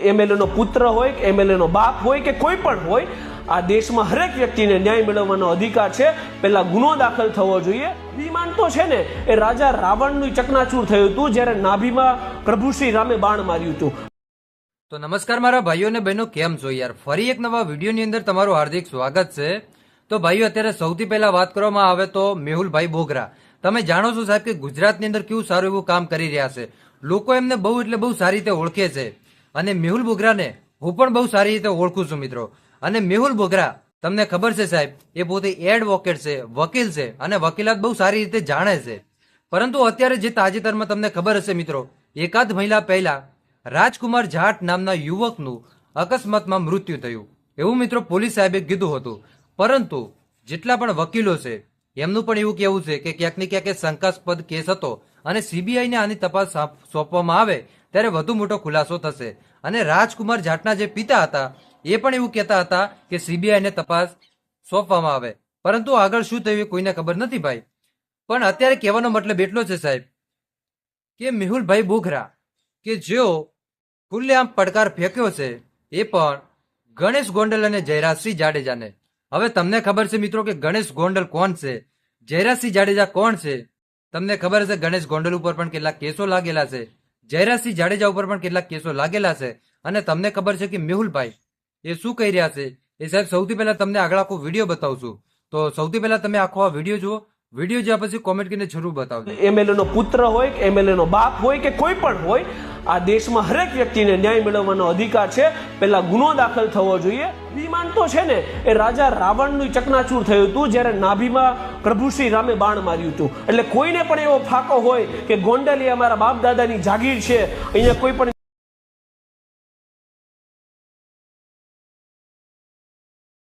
MLA નો પુત્ર હોય કે એમએલએનો બાપ હોય કે કોઈ પણ હોય, આ દેશમાં હરેક વ્યક્તિને ન્યાય મેળવવાનો અધિકાર છે. પહેલા ગુનો દાખલ થવો જોઈએ. અભિમાન તો છે ને. એ રાજા રાવણનું ચકનાચૂર થયું હતું જ્યારે નાભીમાં પ્રભુ શ્રી રામે બાણ માર્યું હતું. તો નમસ્કાર મારા ભાઈઓ અને બહેનો, કેમ છો યાર? ફરી એક નવા વિડીયોની અંદર તમારું હાર્દિક સ્વાગત છે. તો ભાઈઓ, અત્યારે સૌથી પહેલા વાત કરવામાં આવે તો મેહુલભાઈ બોગરા. તમે જાણો છો સાહેબ કે ગુજરાતની અંદર કેવું સારું એવું કામ કરી રહ્યા છે. લોકો એમને બહુ એટલે બહુ સારી રીતે ઓળખે છે. અને મેહુલ બોગરાને હું પણ બહુ સારી રીતે ઓળખું છું, મિત્રો. અને મેહુલ બોગરા, તમને ખબર છે સાહેબ, એ પોતે એડવોકેટ છે, વકીલ છે અને વકીલાત બહુ સારી રીતે જાણે છે. પરંતુ અત્યારે જે તાજેતરમાં તમને ખબર હશે, મિત્રો, એકાદ મહિલા પહેલા રાજકુમાર જાટ નામના યુવકનું અકસ્માતમાં મૃત્યુ થયું. એવું, મિત્રો, પોલીસ સાહેબે કીધું હતું. પરંતુ જેટલા પણ વકીલો છે, એમનું પણ એવું કહેવું છે કે ક્યાંક ને ક્યાંક શંકાસ્પદ કેસ હતો. અને સીબીઆઈને આની તપાસ સોંપ- સોંપવામાં આવે, ત્યારે વધુ મોટો ખુલાસો થશે. અને રાજકુમાર જાટના જે પિતા હતા, એ પણ એવું કહેતા હતા કે સીબીઆઈને તપાસ સોંપવામાં આવે. પરંતુ આગળ શું થયું એ કોઈને ખબર નથી ભાઈ. પણ અત્યારે કહેવાનો મતલબ એટલો છે સાહેબ કે મેહુલભાઈ બોઘરા કે જેઓ ખુલ્લેઆમ પડકાર ફેંક્યો છે, એ પણ ગણેશ ગોંડલ અને જયરાજસિંહ જાડેજાને. હવે તમને ખબર છે મિત્રો કે ગણેશ ગોંડલ કોણ છે? જયરાજસિંહ જાડેજા કોણ છે? તમને ખબર હશે, ગણેશ ગોંડલ ઉપર પણ કેટલાક કેસો લાગેલા છે, જયરાજસિંહ જાડેજા ઉપર પણ કેટલાક કેસો લાગેલા છે, અને તમને ખબર છે કે મેહુલભાઈ એ શું કહી રહ્યા છે? એ સાહેબ, સૌથી પહેલા તમને આગળ આખો વીડિયો બતાવશું. તો સૌથી પહેલા તમે આખો આ વીડિયો જુઓ. વીડિયો જોયા પછી કોમેન્ટ કરીને જરૂર બતાવજો. એમએલએ નો પુત્ર હોય કે એમએલએ નો બાપ હોય કે કોઈ પણ હોય આ દેશમાં હરેક વ્યક્તિને ન્યાય મેળવવાનો અધિકાર છે. પહેલા ગુનો દાખલ થવો જોઈએ. અભિમાન તો છે ને. એ રાજા રાવણનું ચકનાચૂર થયું હતું જ્યારે નાભીમાં પ્રભુ શ્રી રામે બાણ માર્યું હતું. એટલે કોઈને પણ એવો ફાકો હોય કે ગોંડલી અમારા બાપ દાદાની જાગીર છે. અહીંયા કોઈ પણ